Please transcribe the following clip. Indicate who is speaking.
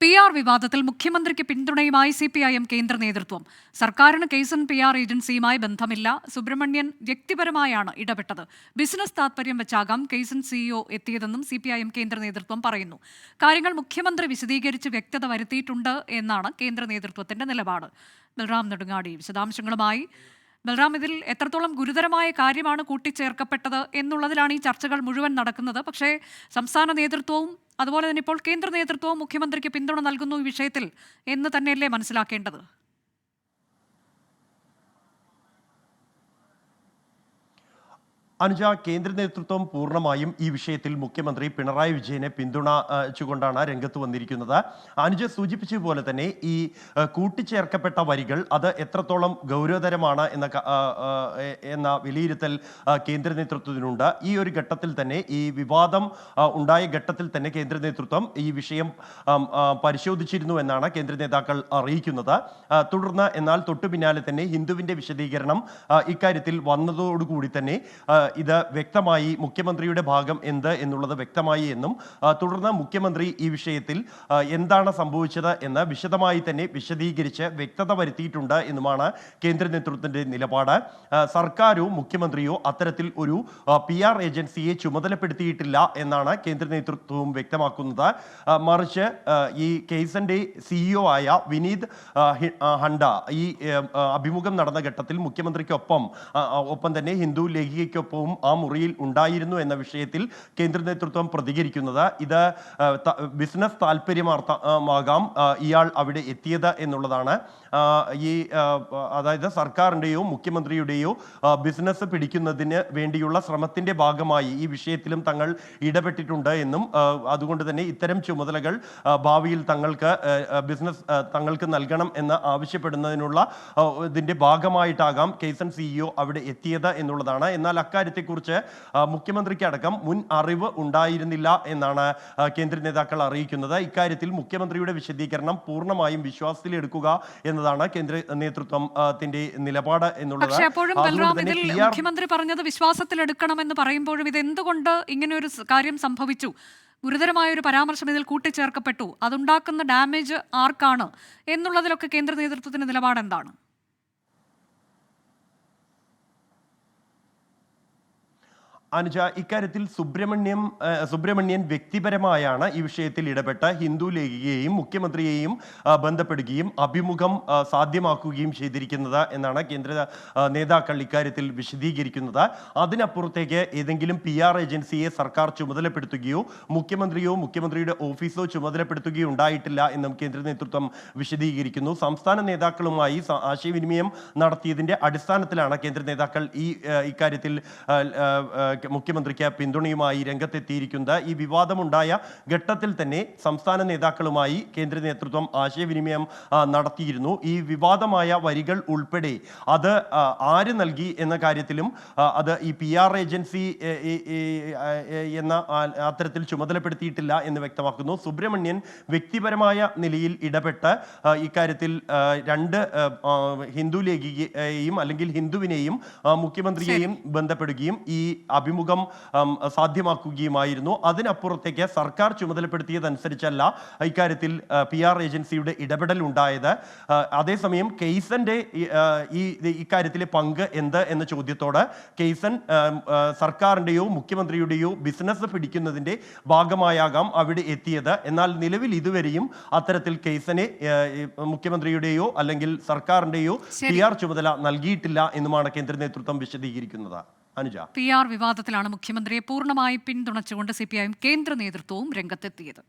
Speaker 1: P R വിവാദത്തിൽ മുഖ്യമന്ത്രിക്ക് പിന്തുണയുമായി സി പി ഐ എം കേന്ദ്ര നേതൃത്വം. സർക്കാരിന് കേസൻ പി ആർ ഏജൻസിയുമായി ബന്ധമില്ല. സുബ്രഹ്മണ്യൻ വ്യക്തിപരമായാണ് ഇടപെട്ടത്. ബിസിനസ് താത്പര്യം വെച്ചാകാം കേസൻ സിഇഒ എത്തിയതെന്നും സി പി ഐ എം കേന്ദ്ര നേതൃത്വം പറയുന്നു. കാര്യങ്ങൾ മുഖ്യമന്ത്രി വിശദീകരിച്ച് വ്യക്തത വരുത്തിയിട്ടുണ്ട് എന്നാണ് കേന്ദ്ര നേതൃത്വത്തിന്റെ നിലപാട്. ബൽറാം നെടുങ്ങാടി വിശദാംശങ്ങളുമായി ബൽറാം ഇതിൽ എത്രത്തോളം ഗുരുതരമായ കാര്യമാണ് കൂട്ടിച്ചേർക്കപ്പെട്ടത് എന്നുള്ളതിലാണ് ഈ ചർച്ചകൾ മുഴുവൻ നടക്കുന്നത്. പക്ഷേ സംസ്ഥാന നേതൃത്വവും അതുപോലെ തന്നെ ഇപ്പോൾ കേന്ദ്ര നേതൃത്വവും മുഖ്യമന്ത്രിക്ക് പിന്തുണ നൽകുന്നു ഈ വിഷയത്തിൽ എന്ന് തന്നെയല്ലേ മനസ്സിലാക്കേണ്ടത്?
Speaker 2: അനുജ കേന്ദ്ര നേതൃത്വം പൂർണമായും ഈ വിഷയത്തിൽ മുഖ്യമന്ത്രി പിണറായി വിജയനെ പിന്തുണച്ചുകൊണ്ടാണ് രംഗത്ത് വന്നിരിക്കുന്നത്. അനുജ സൂചിപ്പിച്ചതുപോലെ തന്നെ ഈ കൂട്ടിച്ചേർക്കപ്പെട്ട വരികൾ അത് എത്രത്തോളം ഗൗരവതരമാണ് എന്ന എന്ന വിലയിരുത്തൽ കേന്ദ്ര നേതൃത്വത്തിനുണ്ട്. ഈ ഒരു ഘട്ടത്തിൽ തന്നെ ഈ വിവാദം ഉണ്ടായ ഘട്ടത്തിൽ തന്നെ കേന്ദ്ര നേതൃത്വം ഈ വിഷയം പരിശോധിച്ചിരുന്നു എന്നാണ് കേന്ദ്ര നേതാക്കൾ അറിയിക്കുന്നത്. തുടർന്ന് എന്നാൽ തൊട്ടു പിന്നാലെ തന്നെ ഹിന്ദുവിന്റെ വിശദീകരണം ഇക്കാര്യത്തിൽ വന്നതോടുകൂടി തന്നെ ഇത് വ്യക്തമായി മുഖ്യമന്ത്രിയുടെ ഭാഗം എന്ത് എന്നുള്ളത് വ്യക്തമായി എന്നും തുടർന്ന് മുഖ്യമന്ത്രി ഈ വിഷയത്തിൽ എന്താണ് സംഭവിച്ചത് എന്ന് വിശദമായി തന്നെ വിശദീകരിച്ച് വ്യക്തത വരുത്തിയിട്ടുണ്ട് എന്നുമാണ് കേന്ദ്ര നേതൃത്വത്തിന്റെ നിലപാട്. സർക്കാരോ മുഖ്യമന്ത്രിയോ അത്തരത്തിൽ ഒരു പി ആർ ഏജൻസിയെ ചുമതലപ്പെടുത്തിയിട്ടില്ല എന്നാണ് കേന്ദ്ര നേതൃത്വവും വ്യക്തമാക്കുന്നത്. മറിച്ച് ഈ കേസന്റെ സിഇഒ ആയ വിനീത് ഹണ്ട ഈ അഭിമുഖം നടന്ന ഘട്ടത്തിൽ മുഖ്യമന്ത്രിക്കൊപ്പം ഒപ്പം തന്നെ ഹിന്ദു ലേഖികയ്ക്കൊപ്പവും ആ മുറിയിൽ ഉണ്ടായിരുന്നു എന്ന വിഷയത്തിൽ കേന്ദ്ര നേതൃത്വം പ്രതികരിക്കുന്നത്. ഇത് ബിസിനസ് താല്പര്യമാർത്ഥമാകാം ഇയാൾ അവിടെ എത്തിയത് എന്നുള്ളതാണ്. ഈ അതായത് സർക്കാരിന്റെയോ മുഖ്യമന്ത്രിയുടെയോ ബിസിനസ് പിടിക്കുന്നതിന് വേണ്ടിയുള്ള ശ്രമത്തിന്റെ ഭാഗമായി ഈ വിഷയത്തിലും തങ്ങൾ ഇടപെട്ടിട്ടുണ്ട് എന്നും അതുകൊണ്ട് തന്നെ ഇത്തരം ചുമതലകൾ ഭാവിയിൽ തങ്ങൾക്ക് ബിസിനസ് തങ്ങൾക്ക് നൽകണം എന്ന് ആവശ്യപ്പെടുന്നതിനുള്ള ഇതിന്റെ ഭാഗമായിട്ടാകാം കേസൻ സിഇഒ അവിടെ എത്തിയത് എന്നുള്ളതാണ്. എന്നാൽ അക്കാര്യത്തെക്കുറിച്ച് ആ, മുഖ്യമന്ത്രിക്ക് അടക്കം മുൻ അറിവ് ഉണ്ടായിരുന്നില്ല എന്നാണ് കേന്ദ്ര നേതാക്കൾ അറിയിക്കുന്നത്. ഇക്കാര്യത്തിൽ മുഖ്യമന്ത്രിയുടെ വിശദീകരണം പൂർണമായും വിശ്വാസത്തിലെടുക്കുക എന്നതാണ് കേന്ദ്ര നേതൃത്വത്തിന്റെ നിലപാട് എന്നുള്ളത്.
Speaker 1: മുഖ്യമന്ത്രി പറഞ്ഞത് വിശ്വാസത്തിലെടുക്കണമെന്ന് പറയുമ്പോഴും ഇത് എന്തുകൊണ്ട് ഇങ്ങനെ ഒരു കാര്യം സംഭവിച്ചു? ഗുരുതരമായ ഒരു പരാമർശം ഇതിൽ കൂട്ടിച്ചേർക്കപ്പെട്ടു. അതുണ്ടാക്കുന്ന ഡാമേജ് ആർക്കാണ്? എന്നുള്ളതിലൊക്കെ കേന്ദ്ര നേതൃത്വത്തിന്റെ നിലപാട് എന്താണ്
Speaker 2: അനുജ ഇക്കാര്യത്തിൽ സുബ്രഹ്മണ്യം സുബ്രഹ്മണ്യൻ വ്യക്തിപരമായാണ് ഈ വിഷയത്തിൽ ഇടപെട്ട ഹിന്ദു ലേഖികയെയും മുഖ്യമന്ത്രിയെയും ബന്ധപ്പെടുകയും അഭിമുഖം സാധ്യമാക്കുകയും ചെയ്തിരിക്കുന്നത് എന്നാണ് കേന്ദ്ര നേതാക്കൾ ഇക്കാര്യത്തിൽ വിശദീകരിക്കുന്നത്. അതിനപ്പുറത്തേക്ക് ഏതെങ്കിലും പി ആർ ഏജൻസിയെ സർക്കാർ ചുമതലപ്പെടുത്തുകയോ മുഖ്യമന്ത്രിയോ മുഖ്യമന്ത്രിയുടെ ഓഫീസോ ചുമതലപ്പെടുത്തുകയോ ഉണ്ടായിട്ടില്ല എന്നും കേന്ദ്ര നേതൃത്വം വിശദീകരിക്കുന്നു. സംസ്ഥാന നേതാക്കളുമായി ആശയവിനിമയം നടത്തിയതിന്റെ അടിസ്ഥാനത്തിലാണ് കേന്ദ്ര നേതാക്കൾ ഈ ഇക്കാര്യത്തിൽ മുഖ്യമന്ത്രിക്ക് പിന്തുണയുമായി രംഗത്തെത്തിയിരിക്കുന്നത് ഈ വിവാദമുണ്ടായ ഘട്ടത്തിൽ തന്നെ സംസ്ഥാന നേതാക്കളുമായി കേന്ദ്ര നേതൃത്വം ആശയവിനിമയം നടത്തിയിരുന്നു. ഈ വിവാദമായ വരികൾ ഉൾപ്പെടെ അത് ആര് നൽകി എന്ന കാര്യത്തിലും അത് ഈ പി ആർ ഏജൻസി എന്ന അത്തരത്തിൽ ചുമതലപ്പെടുത്തിയിട്ടില്ല എന്ന് വ്യക്തമാക്കുന്നു. സുബ്രഹ്മണ്യൻ വ്യക്തിപരമായ നിലയിൽ ഇടപെട്ട് ഇക്കാര്യത്തിൽ രണ്ട് ഹിന്ദു ലേഖികയെയും അല്ലെങ്കിൽ ഹിന്ദുവിനെയും മുഖ്യമന്ത്രിയെയും ബന്ധപ്പെടുകയും ഈ അഭിമുഖം സാധ്യമാക്കുകയുമായിരുന്നു. അതിനപ്പുറത്തേക്ക് സർക്കാർ ചുമതലപ്പെടുത്തിയതനുസരിച്ചല്ല ഇക്കാര്യത്തിൽ പി ആർ ഏജൻസിയുടെ ഇടപെടൽ ഉണ്ടായത്. അതേസമയം കെയ്സന്റെ ഈ, ഇക്കാര്യത്തിലെ പങ്ക് എന്ത് എന്ന ചോദ്യത്തോട് കെയ്സൻ സർക്കാരിന്റെയോ സർക്കാരിന്റെയോ മുഖ്യമന്ത്രിയുടെയോ ബിസിനസ് പിടിക്കുന്നതിന്റെ ഭാഗമായാകാം അവിടെ എത്തിയത്. എന്നാൽ നിലവിൽ ഇതുവരെയും അത്തരത്തിൽ കെയ്സനെ മുഖ്യമന്ത്രിയുടെയോ അല്ലെങ്കിൽ സർക്കാരിന്റെയോ. പി ആർ ചുമതല നൽകിയിട്ടില്ല എന്നുമാണ് കേന്ദ്ര നേതൃത്വം വിശദീകരിക്കുന്നത്. അനുജ.
Speaker 1: പി ആർ വിവാദത്തിലാണ് മുഖ്യമന്ത്രിയെ പൂർണമായി പിന്തുണച്ചുകൊണ്ട് സി പി ഐ കേന്ദ്ര നേതൃത്വവും രംഗത്തെത്തിയത്.